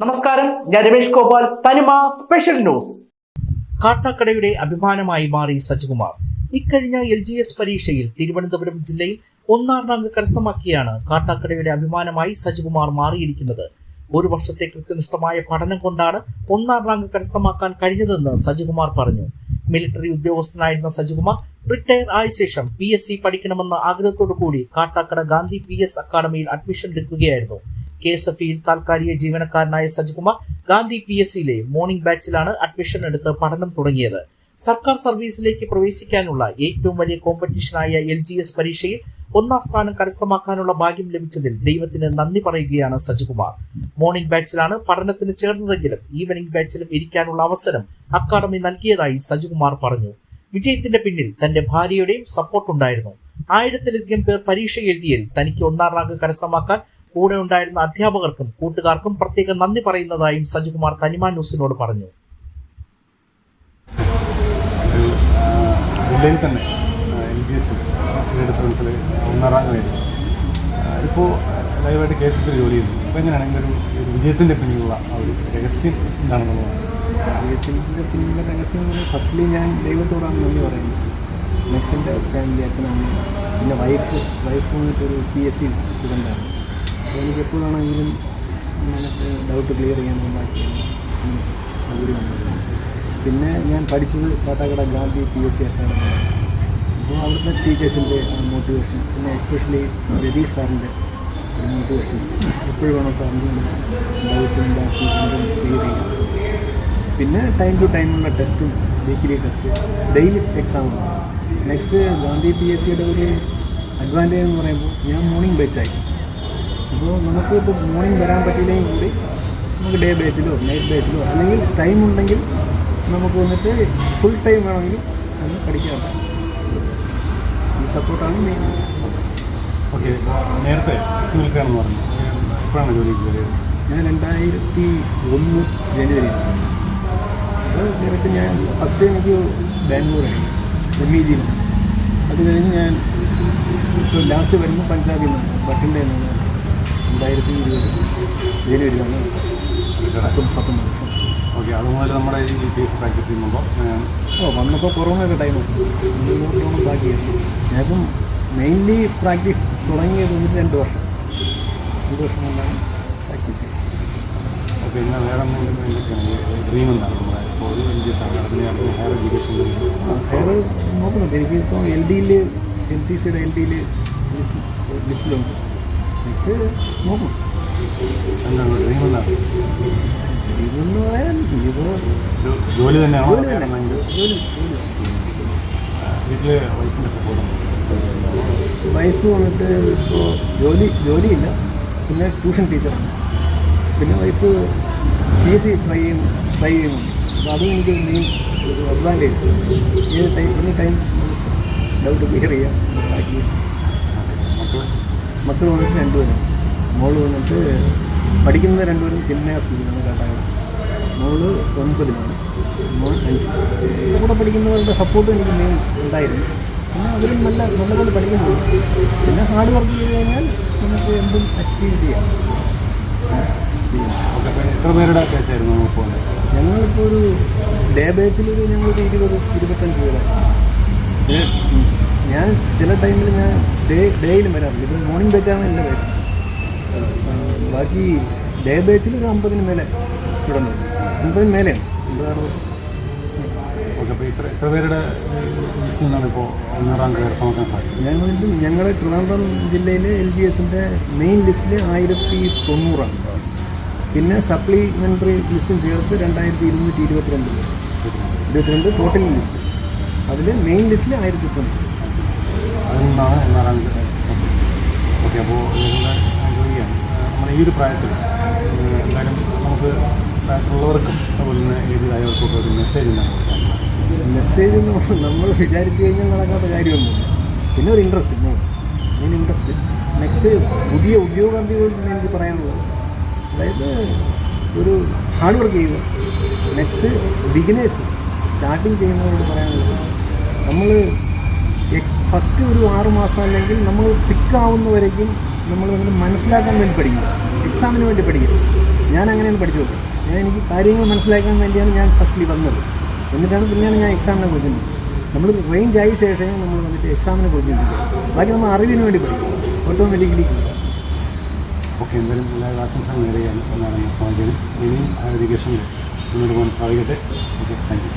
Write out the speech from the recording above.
നമസ്കാരം. ഞാൻ രമേഷ് ഗോപാൽ. തനിമ സ്പെഷ്യൽ ന്യൂസ് കാട്ടാക്കടയുടെ അഭിമാനമായി മാറി സജികുമാർ. ഇക്കഴിഞ്ഞ എൽ ജി എസ് പരീക്ഷയിൽ തിരുവനന്തപുരം ജില്ലയിൽ ഒന്നാം റാങ്ക് കരസ്ഥമാക്കിയാണ് കാട്ടാക്കടയുടെ അഭിമാനമായി സജികുമാർ മാറിയിരിക്കുന്നത്. ഒരു വർഷത്തെ കൃത്യനിഷ്ഠമായ പഠനം കൊണ്ടാണ് ഒന്നാം റാങ്ക് കരസ്ഥമാക്കാൻ കഴിഞ്ഞതെന്ന് സജികുമാർ പറഞ്ഞു. മിലിറ്ററി ഉദ്യോഗസ്ഥനായിരുന്ന സജികുമാർ റിട്ടയർ ആയ ശേഷം പി എസ് സി പഠിക്കണമെന്ന ആഗ്രഹത്തോടു കൂടി കാട്ടാക്കട ഗാന്ധി പി എസ് അക്കാദമിയിൽ അഡ്മിഷൻ എടുക്കുകയായിരുന്നു. കെ എസ് എഫ് ഇയിൽ താൽക്കാലിക ജീവനക്കാരനായ സജികുമാർ ഗാന്ധി പി എസ് സിയിലെ മോർണിംഗ് ബാച്ചിലാണ് അഡ്മിഷൻ എടുത്ത് പഠനം തുടങ്ങിയത്. സർക്കാർ സർവീസിലേക്ക് പ്രവേശിക്കാനുള്ള ഏറ്റവും വലിയ കോമ്പറ്റീഷനായ എൽ ജി എസ് പരീക്ഷയിൽ ഒന്നാം സ്ഥാനം കരസ്ഥമാക്കാനുള്ള ഭാഗ്യം ലഭിച്ചതിൽ ദൈവത്തിന് നന്ദി പറയുകയാണ് സജികുമാർ. മോർണിംഗ് ബാച്ചിലാണ് പഠനത്തിന് ചേർന്നതെങ്കിലും ഈവനിംഗ് ബാച്ചിലും ഇരിക്കാനുള്ള അവസരം അക്കാദമി നൽകിയതായി സജികുമാർ പറഞ്ഞു. വിജയത്തിന്റെ പിന്നിൽ തന്റെ ഭാര്യയുടെയും സപ്പോർട്ട് ഉണ്ടായിരുന്നു. ആയിരത്തിലധികം പേർ പരീക്ഷ എഴുതിയിൽ തനിക്ക് ഒന്നാം റാങ്ക് കരസ്ഥമാക്കാൻ കൂടെ ഉണ്ടായിരുന്ന അധ്യാപകർക്കും കൂട്ടുകാർക്കും പ്രത്യേകം നന്ദി പറയുന്നതായും സജികുമാർ തനിമ ന്യൂസിനോട് പറഞ്ഞു. ജില്ലയിൽ തന്നെ എൽ ജി എസ് സിവിൽ ഡിഫറൻസിൽ ഒന്നാം റാങ്ക് നേടി. ഇപ്പോൾ ലൈവായിട്ട് കേസ് എസ് ജോലി ചെയ്യുന്നു. അപ്പോൾ എങ്ങനെയാണെങ്കിൽ ഒരു വിജയത്തിന്റെ പിന്നിലുള്ള ആ ഒരു രഹസ്യം എന്താണെന്നുള്ളത് വിജയത്തിന്റെ പിന്നിലെ രഹസ്യം ഫസ്റ്റ്ലി ഞാൻ ദൈവത്തോടാണ് നന്ദി പറയുന്നത്. നെക്സ്റ്റ് എന്റെ ഫാമിലി അച്ഛനാണ് പിന്നെ വൈഫ് വൈഫ് എന്നിട്ടൊരു പി എസ് സി സ്റ്റുഡന്റാണ് അപ്പോൾ എനിക്ക് എപ്പോഴാണെങ്കിലും ഡൗട്ട് ക്ലിയർ ചെയ്യാൻ ഉണ്ടാക്കി സൗകര്യമുണ്ട് പിന്നെ ഞാൻ പഠിച്ചത് Kattakada Gandhi P S C academy അപ്പോൾ അവിടുത്തെ ടീച്ചേഴ്സിന്റെ മോട്ടിവേഷൻ പിന്നെ എസ്പെഷ്യലി രതീഷ് സാറിന്റെ ഒരു മോട്ടിവേഷൻ എപ്പോഴും വേണം സാറിന്റെ ഡൗട്ടും ബാക്കിയും പിന്നെ ടൈം ടു ടൈമുള്ള ടെസ്റ്റും വീക്കിലി ടെസ്റ്റ് ഡെയിലി എക്സാമും നെക്സ്റ്റ് ഗാന്ധി പി എസ് സിയുടെ ഒരു അഡ്വാന്റേജ് എന്ന് പറയുമ്പോൾ ഞാൻ മോർണിംഗ് ബാച്ചായി അപ്പോൾ നമുക്ക് ഇപ്പോൾ മോർണിംഗ് വരാൻ പറ്റിയില്ലെങ്കിൽ കൂടി നമുക്ക് ഡേ ബാച്ചിലോ നൈറ്റ് ബാച്ചിലോ അല്ലെങ്കിൽ ടൈം ഉണ്ടെങ്കിൽ നമുക്ക് വന്നിട്ട് ഫുൾ ടൈം വേണമെങ്കിലും ഒന്ന് പഠിക്കാം. ഈ സപ്പോർട്ടാണ് മെയിൻ ഓക്കെ നേരത്തെ സിവിൽക്കാരെന്ന് പറഞ്ഞു. എപ്പോഴാണ് ജോലിക്ക് കയറിയത് ഞാൻ രണ്ടായിരത്തി ഒന്ന് ജനുവരി അത് ഡയറക്റ്റ് ഞാൻ ഫസ്റ്റ് എനിക്ക് ബാംഗ്ലൂരായിരുന്നു എം ഇ ജിയിൽ അത് കഴിഞ്ഞ് ഞാൻ ഇപ്പോൾ ലാസ്റ്റ് വരുമ്പോൾ പഞ്ചാബിൽ നിന്നാണ് ബട്ടിന്റെ നിന്നാണ് രണ്ടായിരത്തി ഇരുപത് ജനുവരി വന്ന് പത്തൊമ്പത്. ഓക്കെ അതുമുതൽ നമ്മുടെ ഈ എസ് പ്രാക്ടീസ് ചെയ്യുമ്പോൾ ഓ വന്നപ്പോൾ കൊറോണയൊക്കെ ടൈമും കൊറോണ ബാക്കിയായിരുന്നു ഞാനിപ്പം മെയിൻലി പ്രാക്ടീസ് തുടങ്ങിയത് ഒരു രണ്ട് വർഷം. രണ്ട് വർഷം കൊണ്ടാണ് പ്രാക്ടീസ് ചെയ്യുന്നത് ഓക്കെ ഇന്ന് വേറെ എന്തെങ്കിലും ഡ്രീം എന്താണ് നമ്മുടെ? ഇപ്പോൾ ഒരു ആണ് അതിന് ഹയർ എഡ്യൂക്കേഷൻ ഹയർ നോക്കുന്നുണ്ട്. എനിക്ക് ഇപ്പോൾ എൽ ഡിയിൽ എൻ സി സിയുടെ എൽ ഡിയിൽ ലിസ്റ്റിലുണ്ട് നെക്സ്റ്റ് നോക്കും. എന്താണ്? ഡ്രീം എന്താണ്? ജോലി തന്നെയാണോ? വൈഫിന്റെ വൈഫ് വന്നിട്ട് ഇപ്പോൾ ജോലി ജോലിയില്ല. പിന്നെ ട്യൂഷൻ ടീച്ചറാണ്. പിന്നെ wife P S C try ചെയ്യും ട്രൈ ചെയ്യുന്നുണ്ട്. അപ്പോൾ അതും എനിക്ക് മെയിൻ ഒരു അഡ്വാന്റേജ് ഏത് time any time doubt clear ചെയ്യാം. ബാക്കി മക്കൾ വന്നിട്ട് രണ്ടുപേരും മോൾ വന്നിട്ട് പഠിക്കുന്നത് രണ്ടുപേരും ചെന്നൈ സ്കൂളിലാണ് കാട്ടായത് മോൾ ഒൻപതിലാണ് മോൾ അഞ്ച് കൂടെ പഠിക്കുന്നവരുടെ സപ്പോർട്ട് എനിക്ക് മെയിൻ ഉണ്ടായിരുന്നു. പിന്നെ അവരും നല്ല നല്ലപോലെ പഠിക്കുന്നുണ്ട്. പിന്നെ ഹാർഡ് വർക്ക് ചെയ്ത് കഴിഞ്ഞാൽ നമുക്ക് എന്തും അച്ചീവ് ചെയ്യാം. എത്ര പേരുടെ ബാച്ചായിരുന്നു നമുക്ക് ഞങ്ങളിപ്പോൾ ഒരു ഡേ ബാച്ചിലൊരു ഞങ്ങൾക്ക് ഇരുപത് ഇരുപത്തഞ്ച് പേരാണ് പിന്നെ ഞാൻ ചില ടൈമിൽ ഞാൻ ഡേ ഡേയിലും വരാറുണ്ട്. ഇത് മോർണിംഗ് ബാച്ചാണ് എന്റെ ബാച്ച് ബാക്കി ഡേ ബാച്ചിൽ ഒരു അമ്പതിന് മേലെ. ഉണ്ട് അമ്പതിന് മേലെയാണ്. അമ്പത് അറുപത് ഓക്കെ അപ്പോൾ ഇത്ര എത്ര പേരുടെ ലിസ്റ്റിൽ നിന്നാണ് ഇപ്പോൾ ഒന്നാം റാങ്ക് കരസ്ഥമാക്കാൻ സാധിക്കും ഞാൻ വന്നിട്ട് ഞങ്ങളുടെ ട്രിവാൻഡ്രം ജില്ലയിലെ എൽ ജി എസിന്റെ മെയിൻ ലിസ്റ്റിൽ ആയിരത്തി തൊണ്ണൂറാണ്. പിന്നെ സപ്ലിമെന്ററി ലിസ്റ്റും ചേർത്ത് രണ്ടായിരത്തി ഇരുന്നൂറ്റി ഇരുപത്തിരണ്ട്. ഇരുപത്തിരണ്ട് ടോട്ടൽ ലിസ്റ്റ് അതിൽ മെയിൻ ലിസ്റ്റിൽ ആയിരത്തി തൊണ്ണൂറ്. ഒന്നാം ഓക്കെ അപ്പോൾ നിങ്ങളുടെ ഈ ഒരു പ്രായത്തിൽ എന്തായാലും നമുക്ക് പ്രായത്തിലുള്ളവർക്കും അതുപോലെ ഒരു മെസ്സേജ് മെസ്സേജ് എന്ന് നമ്മൾ വിചാരിച്ചു കഴിഞ്ഞാൽ നടക്കാത്ത കാര്യമൊന്നും പിന്നെ ഒരു ഇൻട്രസ്റ്റ് മെയിൻ ഇൻട്രസ്റ്റ് നെക്സ്റ്റ് പുതിയ ഉദ്യോഗാർത്ഥികളോട് എനിക്ക് പറയാനുള്ളത്. അതായത് ഒരു ഹാർഡ് വർക്ക് ചെയ്യുക. നെക്സ്റ്റ് ബിഗിനേഴ്സ് സ്റ്റാർട്ടിങ് ചെയ്യുന്നവരോട് പറയാനുള്ളത് നമ്മൾ എക്സ് ഫസ്റ്റ് ഒരു ആറ് മാസം അല്ലെങ്കിൽ നമ്മൾ പിക്കാവുന്നവരേക്കും നമ്മൾ മനസ്സിലാക്കാൻ വേണ്ടി പഠിക്കും എക്സാമിന് വേണ്ടി പഠിക്കും ഞാൻ അങ്ങനെയാണ് പഠിച്ചു കൊടുത്തത് ഞാൻ എനിക്ക് കാര്യങ്ങൾ മനസ്സിലാക്കാൻ വേണ്ടിയാണ് ഞാൻ ഫസ്റ്റിൽ വന്നത്. എന്നിട്ടാണ് പിന്നെയാണ് ഞാൻ എക്സാമിനെ കുറിച്ച് നമ്മൾ റേഞ്ച് ആയ ശേഷമേ നമ്മൾ വന്നിട്ട് എക്സാമിനെ ചിന്തിക്കുക ബാക്കി നമ്മൾ അറിവിന് വേണ്ടി പഠിക്കും. ഓട്ടോമാറ്റിക്കലി ഓക്കെ എന്തായാലും എല്ലാ ആശംസ നേടുകയാണ് എന്നാണ് സാഹചര്യം ഇനിയും ആ എഡ്യൂക്കേഷനിൽ മുന്നോട്ട് പോകാൻ സാധിക്കട്ടെ. Okay thank you